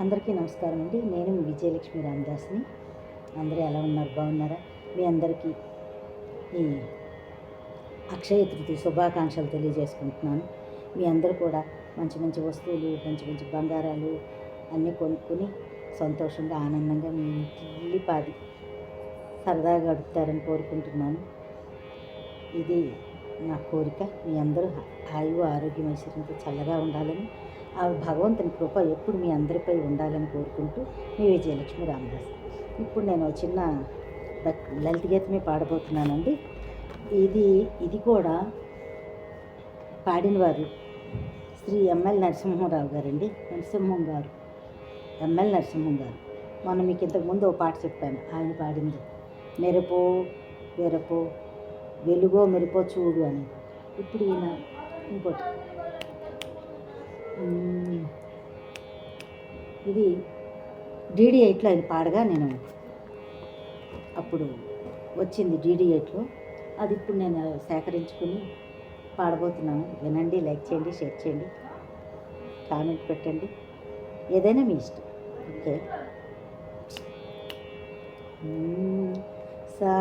అందరికీ నమస్కారం అండి. నేను మీ విజయలక్ష్మి రామదాస్ని. అందరూ ఎలా ఉన్నారు? బాగున్నారా? మీ అందరికీ ఈ అక్షయ తృతీయ శుభాకాంక్షలు తెలియజేసుకుంటున్నాను. మీ అందరూ కూడా మంచి మంచి వస్తువులు మంచి మంచి బంగారాలు అన్నీ కొనుక్కొని సంతోషంగా ఆనందంగా మీ ఇంటిల్లి పాది సరదాగా గడుపుతారని కోరుకుంటున్నాను. ఇది నా కోరిక. మీ అందరూ ఆయువు ఆరోగ్యం ఐశ్వర్యంతో చల్లగా ఉండాలని ఆ భగవంతుని కృప ఎప్పుడు మీ అందరిపై ఉండాలని కోరుకుంటూ మీ విజయలక్ష్మి రామదాస్. ఇప్పుడు నేను ఒక చిన్న లలిత గీతమే పాడబోతున్నానండి. ఇది ఇది కూడా పాడినవారు శ్రీ ఎంఎల్ నరసింహరావు గారండి. నరసింహం గారు ఎంఎల్ నరసింహం గారు. మనం మీకు ఇంతకుముందు ఒక పాట చెప్పాను ఆయన పాడింది మెరుపో వెరపో వెలుగో మెరుపో చూడు అని. ఇప్పుడు ఈయన ఇంకోటి. ఇది డీడీ ఎయిట్లో ఆయన పాడగా నేను అప్పుడు వచ్చింది డీడీ ఎయిట్లో అది ఇప్పుడు నేను సేకరించుకుని పాడబోతున్నాను. వినండి లైక్ చేయండి షేర్ చేయండి కామెంట్ పెట్టండి. ఏదైనా మీ ఇష్టం. ఓకే. సా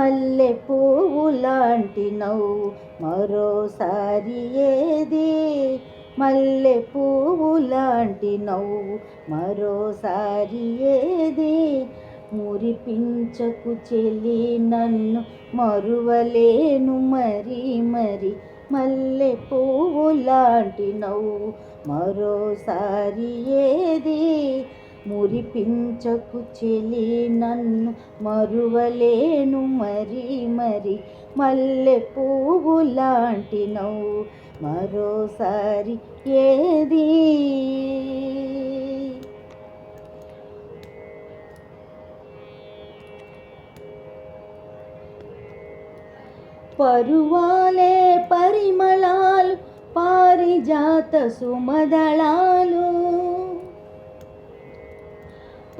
మల్లె పువ్వు లాంటి నవ్వు మరోసారి ఏది? మల్లె పువ్వు లాంటి నవ్వు మరోసారి ఏది? మురిపించకు చెలి నన్ను మరువలేను మరి మరి. మల్లె పువ్వు లాంటి నవ్వు మరోసారి ఏది? మురిపించకు చెలి నన్ను మరువలేను మరి మరి మల్లె పువ్వు లాంటి నవ్వు మరోసారి ఏది? పరువాలే పరిమళాలు పారిజాత సుమదళాలు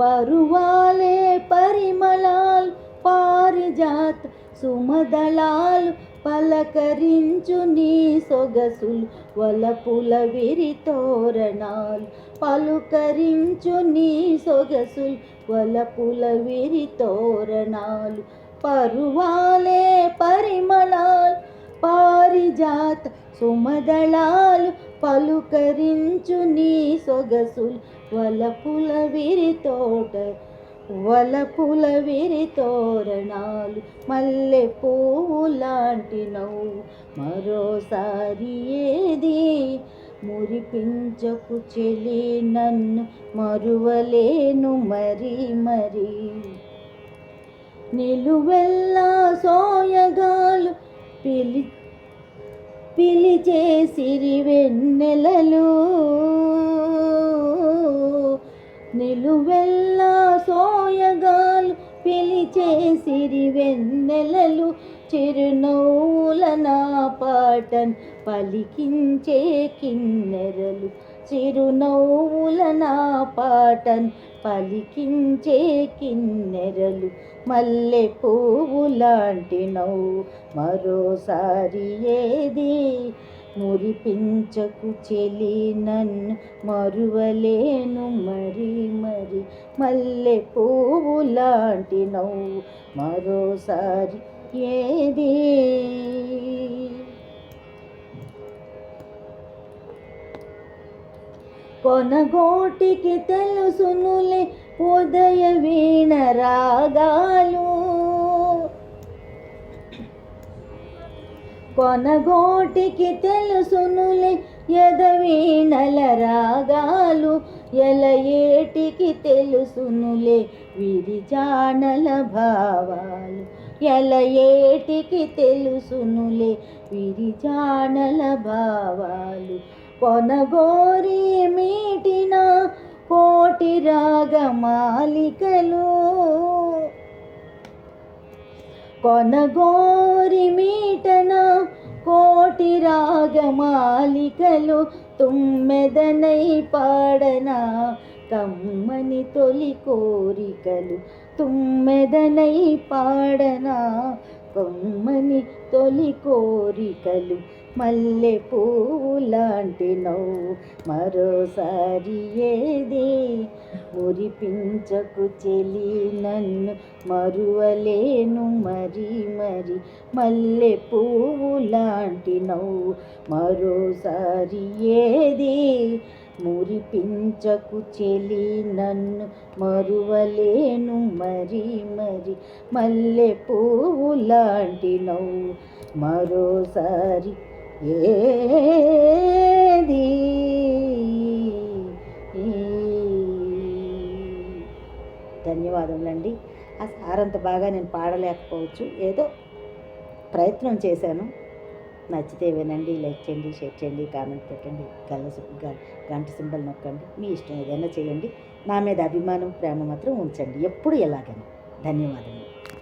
పరువాలే పరిమళాలు పారిజాత సుమదళాలు పలకరించు నీ సొగసులు వలపుల విరి తోరణాలు పలుకరించు నీ సొగసులు వలపుల విరి తోరణాలు పరువాలే పరిమళాలు పారిజాత సుమదళాలు పలుకరించు నీ సొగసులు వలపుల విరి తోట వలపుల విరి తోరణాలు మల్లె పువ్వు లాంటి నవ్వు. మరోసారి ఏది మురిపించకు చెలి నన్ను మరువలేను మరి మరి. నిలువెల్లా సోయగాలు పిలి పిలిచే సిరి వెన్నెలలు సోయగాలు పిలిచే సిరి వెన్నెలలు చిరునవ్వుల నా పాటన్ పలికించే కిన్నెరలు చిరునవ్వుల నా పాటన్ పలికించే కిన్నెరలు మల్లె పువ్వు లాంటి నవ్వు మరోసారి ఏది మురిపించకు చెలి నన్ను మరువలేను మల్లె పువ్వు లాంటి నవ్వు మరోసారి ఏది? కొనగోటికి తెలుసునులే ఉదయ వీణ రాగాలు. కొనగోటికి తెలుసునులే ఎదవీణల రాగాలు ఎల ఏటికి తెలుసునులే విరిజానల భావాలు. ఎల ఏటికి తెలుసునులే విరిజానల భావాలు. కొనగోరి మీటిన కోటి రాగమాలికలు కొనగోరి మీటన కోటి రాగమాలికలు తుమ్మెదనై పాడనా కమ్మని తొలి కోరికలు తుమ్మెదనై పాడనా కమ్మని తొలి కోరికలు మల్లె పువ్వు నవ్వు మరోసారి ఏది మురిపించకు చెలి నన్ను మరువలేను మరి మరి. మల్లె పువ్వు లాంటి నవ్వు మరోసారి ఏది మురిపించకు చెలి నన్ను మరువలేను మరి మరి. మల్లె పువ్వు లాంటి నవ్వు మరోసారి ఏది? ధన్యవాదములండి. ఆ సారంత బాగా నేను పాడలేకపోవచ్చు. ఏదో ప్రయత్నం చేశాను. నచ్చితే వినండి లైక్ చేయండి షేర్ చేయండి కామెంట్ పెట్టండి గల్ల గ- గంట సింబల్ నొక్కండి. మీ ఇష్టం ఏదైనా చేయండి. నా మీద అభిమానం ప్రేమ మాత్రం ఉంచండి. ఎప్పుడు ఎలాగైనా. ధన్యవాదములు.